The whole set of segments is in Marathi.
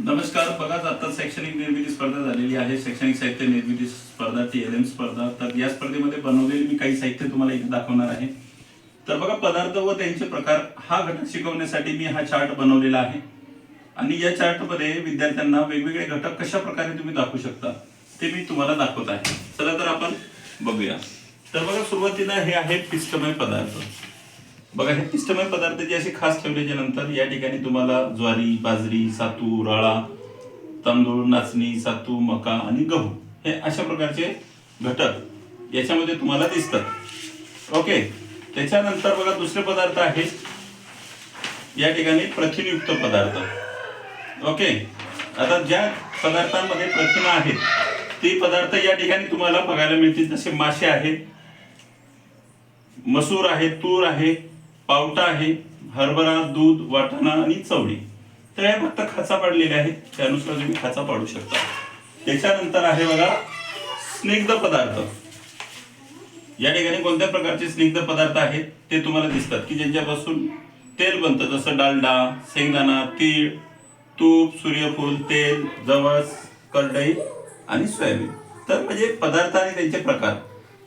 नमस्कार बघाच आता शैक्षणिक निर्मिती स्पर्धा झालेली आहे. शैक्षणिक साहित्य निर्मिती स्पर्धा टी एल एम स्पर्धा. तर या स्पर्धेमध्ये बनवलेली मी काही साहित्य तुम्हाला इथे दाखवणार आहे. तर बघा पदार्थ व त्यांचे प्रकार हा घटक शिकवण्यासाठी मी हा चार्ट बनवलेला आहे. आणि या चार्टमध्ये विद्यार्थ्यांना वेगवेगळे घटक कशा प्रकारे तुम्ही दाखवू शकता ते मी तुम्हाला दाखवत आहे. चला तर आपण बघूया. तर बघा सुरुवातीला हे आहे पिष्टमय पदार्थ. बघा हे पिष्टमय पदार्थ जे असे खास ठेवल्याच्या नंतर या ठिकाणी तुम्हाला ज्वारी बाजरी सातू राळा तांदूळ नाचणी सातू मका आणि गहू हे अशा प्रकारचे घटक याच्यामध्ये तुम्हाला दिसतात. ओके? त्याच्यानंतर बघा दुसरे पदार्थ आहेत या ठिकाणी प्रथिनयुक्त पदार्थ. ओके? आता ज्या पदार्थांमध्ये प्रथिना आहेत ते पदार्थ या ठिकाणी तुम्हाला बघायला मिळतील. जसे मासे आहेत मसूर आहे तूर आहे पावटा आहे हरभरा दूध वाटाणा आणि चवळी. तर या फक्त खाचा पाडलेल्या आहेत. त्यानुसार तुम्ही खाचा पाडू शकता. त्याच्यानंतर आहे बघा स्निग्ध पदार्थ. या ठिकाणी कोणत्या प्रकारचे स्निग्ध पदार्थ आहेत ते तुम्हाला दिसतात. की ज्यांच्यापासून तेल बनतं जसं डालडा शेंगदाणा तीळ तूप सूर्यफूल तेल जवस करडई आणि सोयाबीन. तर म्हणजे पदार्थ आणि त्यांचे प्रकार.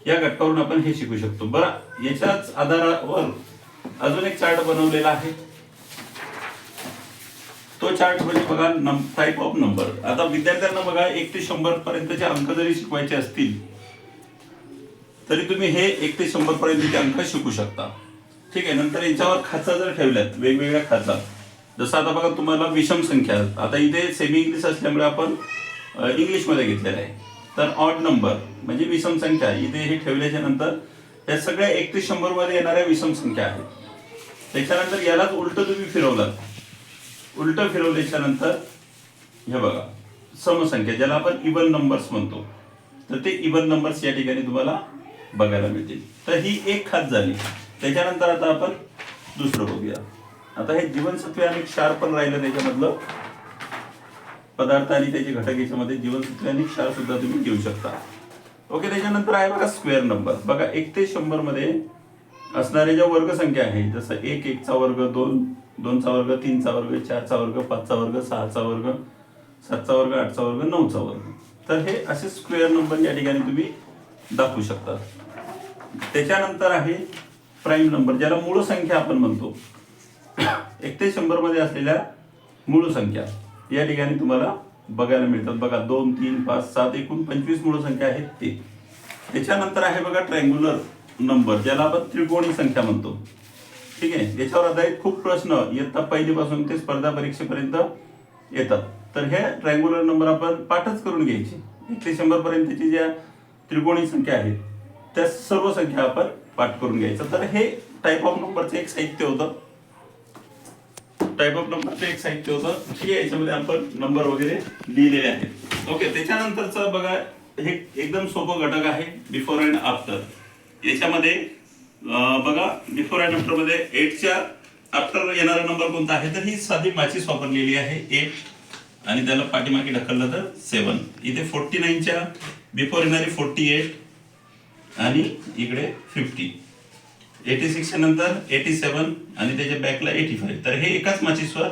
या घटकावरून आपण हे शिकू शकतो. बरं याच्याच आधारावर अजून एक चार्ट बनवलेला आहे. तो चार्ट म्हणजे बघा टाईप ऑफ नंबर आता विद्यार्थ्यांना बघा एक ते शंभर पर्यंतचे अंक जरी शिकवायचे असतील तरी तुम्ही हे एक ते शंभर पर्यंतचे अंक शिकू शकता. ठीक आहे नंतर यांच्यावर खाचा जर ठेवल्यात वेगवेगळ्या खाचा जसं आता बघा तुम्हाला विषम संख्या. आता इथे सेमी इंग्लिश असल्यामुळे आपण इंग्लिशमध्ये घेतलेलं आहे. तर ऑड नंबर म्हणजे विषम संख्या इथे हे ठेवल्याच्या नंतर या सगळ्या एक ते शंभरमध्ये येणाऱ्या विषम संख्या आहेत. त्याच्यानंतर यालाच उलट तुम्ही फिरवलं. उलट फिरवल्याच्या नंतर हे बघा समसंख्या ज्याला आपण इवन नंबर्स म्हणतो तर ते इवन नंबर्स या ठिकाणी तुम्हाला बघायला मिळतील. तर ही एक खात झाली. त्याच्यानंतर आता आपण दुसरं बघूया. आता हे जीवनसत्वे आणि क्षार पण राहिलं त्याच्यामधलं. पदार्थ आणि त्याचे घटक याच्यामध्ये जीवनसत्वे आणि क्षार सुद्धा तुम्ही घेऊ शकता. ओके त्याच्यानंतर आहे बघा स्क्वेअर नंबर बघा एक ते शंभरमध्ये असणाऱ्या ज्या वर्गसंख्या आहे जसं एक एकचा वर्ग दोन दोनचा वर्ग तीनचा वर्ग चारचा वर्ग पाचचा वर्ग सहाचा वर्ग सातचा वर्ग आठचा वर्ग नऊचा वर्ग. तर हे असे स्क्वेअर नंबर या ठिकाणी तुम्ही दाखवू शकता. त्याच्यानंतर आहे प्राईम नंबर ज्याला मूळ संख्या आपण म्हणतो. एक ते शंभरमध्ये असलेल्या मूळ संख्या या ठिकाणी तुम्हाला बघायला मिळतात. बघा दोन तीन पाच सात एकूण पंचवीस मूळ संख्या आहेत ते. त्याच्यानंतर आहे बघा ट्रँग्युलर नंबर ज्याला आपण त्रिकोणी संख्या म्हणतो. ठीक आहे? याच्यावर आधारित खूप प्रश्न इयत्ता पहिलीपासून ते स्पर्धा परीक्षेपर्यंत येतात. तर हे ट्रँग्युलर नंबर आपण पाठच करून घ्यायचे. एक ते शंभर पर्यंतची ज्या त्रिकोणी संख्या आहेत त्या सर्व संख्या आपण पाठ करून घ्यायचं. तर हे टाईप ऑफ नंबरचं एक साहित्य होतं. टाईप ऑफ नंबरचं एक साहित्य होतं. ठीक आहे याच्यामध्ये आपण नंबर वगैरे लिहिलेले आहेत. ओके त्याच्यानंतरचं बघा हे एकदम सोपं घटक आहे बिफोर अँड आफ्टर याच्यामध्ये बघा बिफोर अँड आफ्टरमध्ये एटच्या आफ्टर येणारा नंबर कोणता आहे? तर ही साधी माचीस वापरलेली आहे एट आणि त्याला पाठीमागे ढकललं तर सेवन इथे फोर्टी नाईनच्या बिफोर येणारी फोर्टी एट आणि इकडे फिफ्टी एटी सिक्सच्या नंतर एटी सेवन आणि त्याच्या बॅकला एटी फाईव्ह तर हे एकाच माचीसवर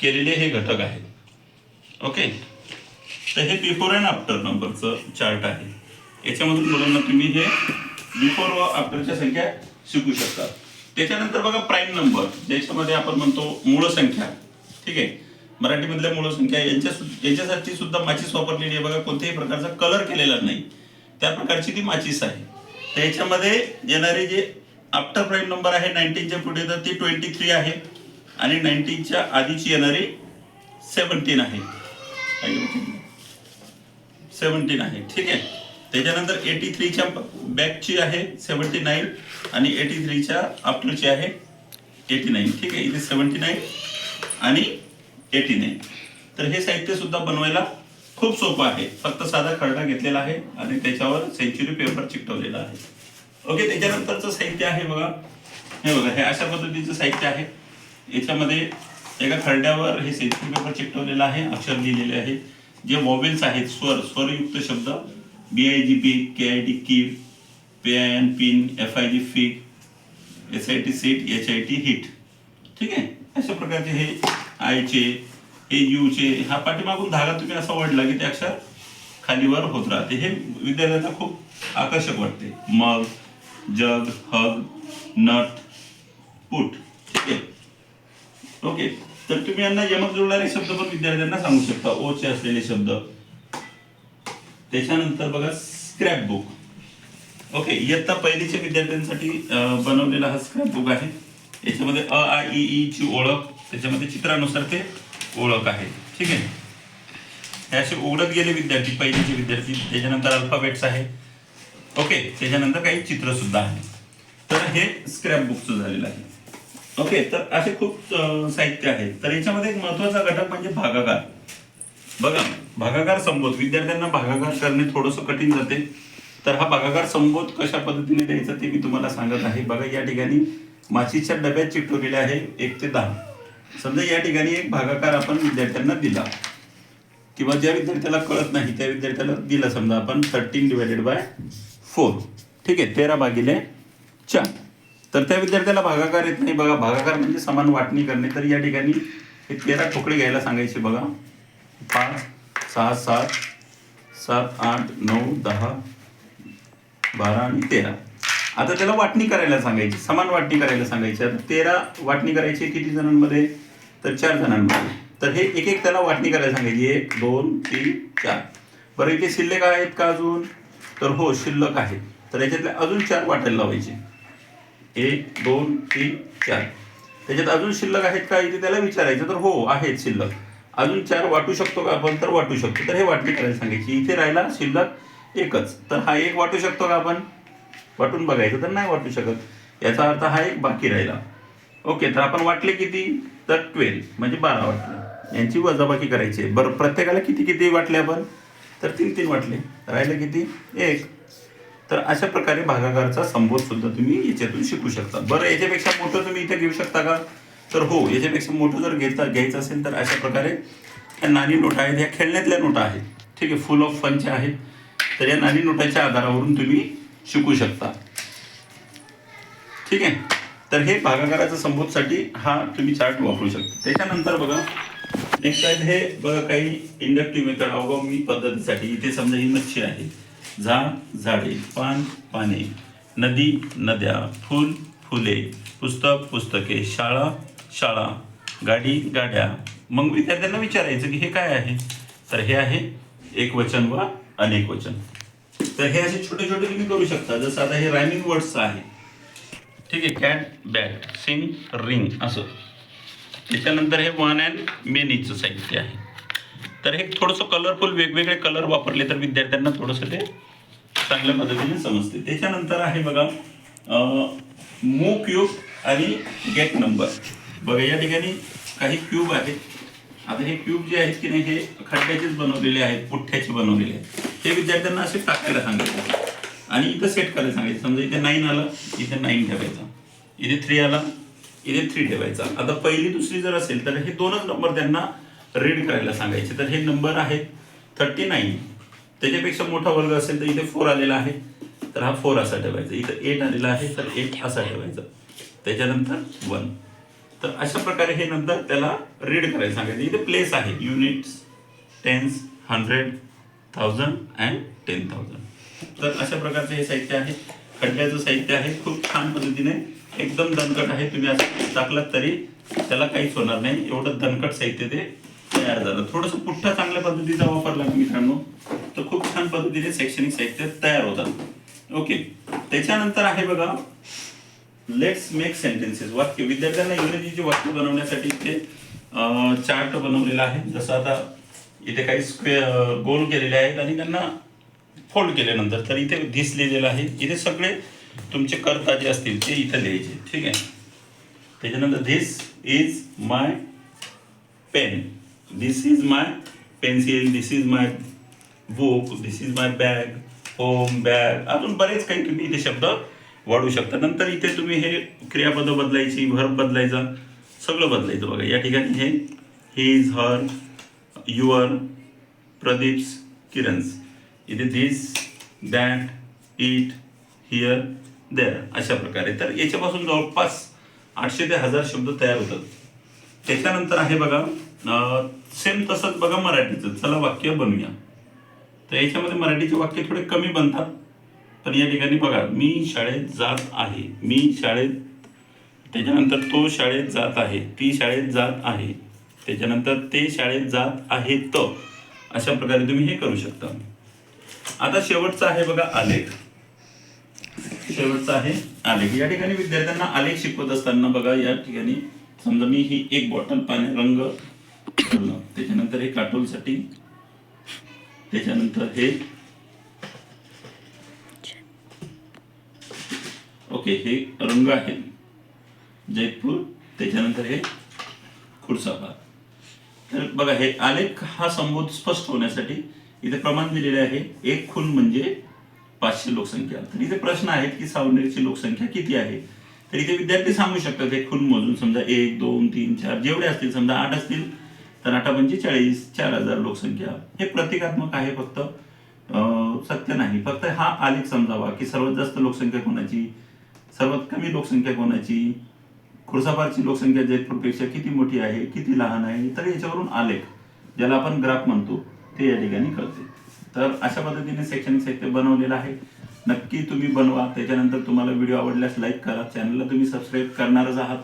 केलेले हे घटक आहेत. ओके तर हे बिफोर अँड आफ्टर नंबरचं चार्ट आहे. याच्यामधून मुलांना तुम्ही हे. बिफोर व आफ्टरच्या संख्या शिकू शकता त्याच्यानंतर बघा प्राईम नंबर ज्याच्यामध्ये आपण म्हणतो मूळ संख्या. ठीक आहे? मराठीमधल्या मूळ संख्या यांच्या यांच्यासाठी याच्यासाठी सुद्धा माचीस वापरलेली आहे. बघा कोणत्याही प्रकारचा कलर केलेला नाही. त्या प्रकारची ती माचीस आहे. त्याच्यामध्ये येणारे जे आफ्टर प्राईम नंबर आहे नाईन्टीनच्या पुढे तर ती ट्वेंटी थ्री आहे. आणि नाईन्टीनच्या आधीची येणारी सेवन्टीन आहे. सेवन्टीन आहे. ठीक आहे? त्याच्यानंतर एटी थ्रीच्या बॅकची आहे सेवन्टी नाईन आणि एटी थ्रीच्या आफ्टरची आहे एटी नाईन ठीक आहे इथे सेवन्टी नाईन आणि एटी नाईन तर हे साहित्य सुद्धा बनवायला खूप सोपं आहे. फक्त साधा खरडा घेतलेला आहे आणि त्याच्यावर सेंच्युरी पेपर चिकटवलेला आहे. ओके त्याच्यानंतरचं साहित्य आहे बघा. हे बघा हे अशा पद्धतीचं साहित्य आहे. याच्यामध्ये एका खरड्यावर हे सेंच्युरी पेपर चिकटवलेलं आहे अक्षर लिहिलेले आहे. जे वॉवेल्स आहेत स्वर स्वरयुक्त शब्द B I G big K I T kit P I N pin F I G fig S I T sit H I T hit ठीक आहे? अशा प्रकारचे हे आयचे हे यूचे हा पाठीमागून धागा तुम्ही असा वडला की ते अक्षर खालीवर होत राहते. हे विद्यार्थ्यांना खूप आकर्षक वाटते. मग जग हग नट पुट. ठीक आहे? ओके. तर तुम्ही यांना यमक जुळणारे शब्द पण विद्यार्थ्यांना सांगू शकता. ओचे असलेले शब्द. त्याच्यानंतर बघा स्क्रॅप बुक ओके इयत्ता पहिलीच्या विद्यार्थ्यांसाठी बनवलेला हा स्क्रॅप बुक आहे. याच्यामध्ये अ आ ई ई ची ओळख त्याच्यामध्ये चित्रानुसार ते ओळख आहे. ठीक आहे? हे असे उघडत गेले विद्यार्थी पहिलीचे विद्यार्थी. त्याच्यानंतर अल्फाबेट्स आहे. ओके त्याच्यानंतर काही चित्र सुद्धा आहे. तर हे स्क्रॅप बुकचं झालेलं आहे. ओके तर असे खूप साहित्य आहे. तर याच्यामध्ये एक महत्त्वाचा घटक म्हणजे भागाकार. बघा भागाकार संबोध. विद्यार्थ्यांना भागाकार करणे थोडंसं कठीण जाते. तर हा भागाकार संबोध कशा पद्धतीने द्यायचा ते मी तुम्हाला सांगत आहे. बघा या ठिकाणी माचीच्या डब्यात चिकटवलेले आहे एक ते दहा. समजा या ठिकाणी एक भागाकार आपण विद्यार्थ्यांना दिला. किंवा ज्या विद्यार्थ्याला कळत नाही त्या विद्यार्थ्याला दिला समजा आपण थर्टीन डिवायडेड बाय फोर ठीक आहे तेरा भागिले चार. तर त्या विद्यार्थ्याला भागाकार येत नाही. बघा भागाकार म्हणजे समान वाटणी करणे. तर या ठिकाणी हे तेरा ठोकळे घ्यायला सांगायचे बघा. पाच सहा सात सात आठ नऊ दहा बारा आणि तेरा. आता त्याला वाटणी करायला सांगायची समान वाटणी करायला सांगायची. आता तेरा वाटणी करायची किती जणांमध्ये? तर चार जणांमध्ये. तर हे एक एक त्याला वाटणी करायला सांगायची. एक दोन तीन चार. बरं इथे शिल्लक आहेत का अजून? तर हो शिल्लक आहेत तर याच्यातले अजून चार वाटायला लावायचे. एक दोन तीन चार. त्याच्यात अजून शिल्लक आहेत का? इथे त्याला विचारायचं. तर हो आहेत शिल्लक. अजून चार वाटू शकतो का आपण? तर वाटू शकतो. तर हे वाटणी करायला सांगायची इथे राहिला शिल्लक एकच. तर हा एक वाटू शकतो का आपण? वाटून बघायचं तर नाही वाटू शकत. याचा अर्थ हा एक बाकी राहिला. ओके तर आपण वाटले किती? तर ट्वेल्व म्हणजे बारा वाटले. यांची वजाबाकी करायची आहे. बरं प्रत्येकाला किती किती वाटले आपण? तर तीन तीन वाटले. राहिलं किती? एक. तर अशा प्रकारे भागाकारचा संबोध सुद्धा तुम्ही याच्यातून शिकू शकता. बरं याच्यापेक्षा मोठं तुम्ही इथे घेऊ शकता का? तर हो याच्यापेक्षा मोठं जर घेता घ्यायचं असेल तर अशा प्रकारे या नाणी नोटा आहेत. ह्या खेळण्यातल्या नोटा आहेत. ठीक आहे फुल ऑफ फनच्या आहेत. तर या नाणी नोटाच्या आधारावरून तुम्ही शिकू शकता. ठीक आहे? तर हे भागाकाराच्या संबोधसाठी हा तुम्ही चार्ट वापरू शकता. त्याच्यानंतर बघा नेक्स्ट आहेत हे बघा काही इंडक्टिव्ह मेथड अवगमी पद्धतीसाठी इथे समजा ही मच्छी आहे. झाड झाडे पान पाने नदी नद्या फुल फुले पुस्तक पुस्तके शाळा शाळा गाडी गाड्या. मग विद्यार्थ्यांना विचारायचं की हे काय आहे? तर हे आहे एक वचन व अनेक वचन. तर हे असे छोटे छोटे तुम्ही करू शकता. जसं आता हे रायमिंग वर्ड्स आहे. ठीक आहे कॅट बॅट सिंग रिंग असं. त्याच्यानंतर हे वन अँड मेनीचं साहित्य आहे. तर हे थोडंसं कलरफुल वेगवेगळे कलर वापरले तर विद्यार्थ्यांना थोडंसं ते चांगल्या पद्धतीने समजते. त्याच्यानंतर आहे बघा मूक युग आणि गेट नंबर बघा या ठिकाणी काही क्यूब आहेत. आता हे क्यूब जे आहेत की नाही हे खड्ड्याचेच बनवलेले आहेत पुठ्ठ्याचे बनवलेले आहेत. हे विद्यार्थ्यांना असे टाकायला सांगायचे. आणि इथं सेट करायला सांगायचं. समजा इथे नाईन आलं इथे नाईन ठेवायचा. इथे थ्री आला इथे थ्री ठेवायचा. आता पहिली दुसरी जर असेल तर हे दोनच नंबर त्यांना रीड करायला सांगायचे. तर हे नंबर आहेत थर्टी नाईन त्याच्यापेक्षा मोठा वर्ग असेल तर इथे फोर आलेला आहे. तर हा फोर असा ठेवायचा. इथं एट आलेला आहे तर एट असा ठेवायचा. त्याच्यानंतर वन तर अशा प्रकारे हे नंतर त्याला रीड करायला सांगायचं. इथे प्लेस आहे. Units tens hundred thousand and ten thousand तर अशा प्रकारचे हे साहित्य आहे. खड्ड्याचं साहित्य आहे. खूप छान पद्धतीने एकदम दणकट आहे. तुम्ही असं टाकलात तरी त्याला काहीच होणार नाही. एवढं दणकट साहित्य ते तयार झालं. थोडंसं पुठ्ठा चांगल्या पद्धतीचा वापरला मित्रांनो. तर खूप छान पद्धतीने शैक्षणिक साहित्य तयार होतात. ओके त्याच्यानंतर आहे बघा लेट्स मेक सेंटेन्सेस वाक्य विद्यार्थ्यांना इंग्रजीची वाक्य बनवण्यासाठी इथे चार्ट बनवलेला आहे. जसं आता इथे काही स्क्वेअर गोल केलेले आहेत आणि त्यांना फोल्ड केल्यानंतर तर इथे धिस लिहिलेलं आहे इथे सगळे तुमचे कर्ता जे असतील ते इथे लिहायचे. ठीक आहे? त्याच्यानंतर this is my pen this is my pencil this is my book this is my bag home bag अजून बरेच काही तुम्ही इथे शब्द वाढू शकता. नंतर इथे तुम्ही हे क्रियापद बदलायची भर बदलायचा सगळं बदलायचं बघा. या ठिकाणी हे हिज हर युअर प्रदीप्स किरण्स. इथे this that it here there अशा प्रकारे. तर याच्यापासून जवळपास आठशे ते हजार शब्द तयार होतात. त्याच्यानंतर आहे बघा सेम तसंच बघा मराठीचं. चला वाक्य बनवूया. तर याच्यामध्ये मराठीचे वाक्य थोडे कमी बनतात. पण या ठिकाणी बघा मी शाळेत जात आहे. मी शाळेत त्याच्यानंतर तो शाळेत जात आहे. ती शाळेत जात आहे. त्याच्यानंतर ते शाळेत जात आहेत अशा प्रकारे तुम्ही हे करू शकता. आता शेवटचा आहे बघा आलेख. शेवटचा आहे आलेख. या ठिकाणी विद्यार्थ्यांना आलेख शिकवत असताना बघा या ठिकाणी समजा मी ही एक बॉटल पाणी रंग त्याच्यानंतर हे काटोलसाठी त्याच्यानंतर हे ओके हे रंग आहेत जयपूर त्याच्यानंतर हे खुर्साबाद. तर बघा हे आलेख हा संबोध स्पष्ट होण्यासाठी इथे प्रमाण दिलेले आहे. एक खून म्हणजे पाचशे लोकसंख्या. तर इथे प्रश्न आहेत की सावनेरची लोकसंख्या किती आहे? तर इथे विद्यार्थी सांगू शकतात हे खून मोजून समजा एक दोन तीन चार जेवढे असतील समजा आठ असतील तर आठा म्हणजे चाळीस चार हजार लोकसंख्या. हे प्रतिकात्मक आहे फक्त. सत्य नाही. फक्त हा आलेख समजावा की सर्वात जास्त लोकसंख्या कोणाची? सर्वात कमी लोकसंख्या कोणाची? खुर्साफारची लोकसंख्या जयपूरपेक्षा किती मोठी आहे किती लहान आहे तर याच्यावरून आलेख ज्याला आपण ग्राफ म्हणतो ते या ठिकाणी कळते. तर अशा पद्धतीने शैक्षणिक साहित्य बनवलेलं आहे. नक्की तुम्ही बनवा. त्याच्यानंतर तुम्हाला व्हिडिओ आवडल्यास लाईक करा. चॅनलला तुम्ही सबस्क्राईब करणारच आहात.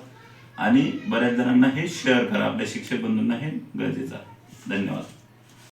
आणि बऱ्याच जणांना हे शेअर करा. आपल्या शिक्षक बंधूंना हे गरजेचं आहे. धन्यवाद.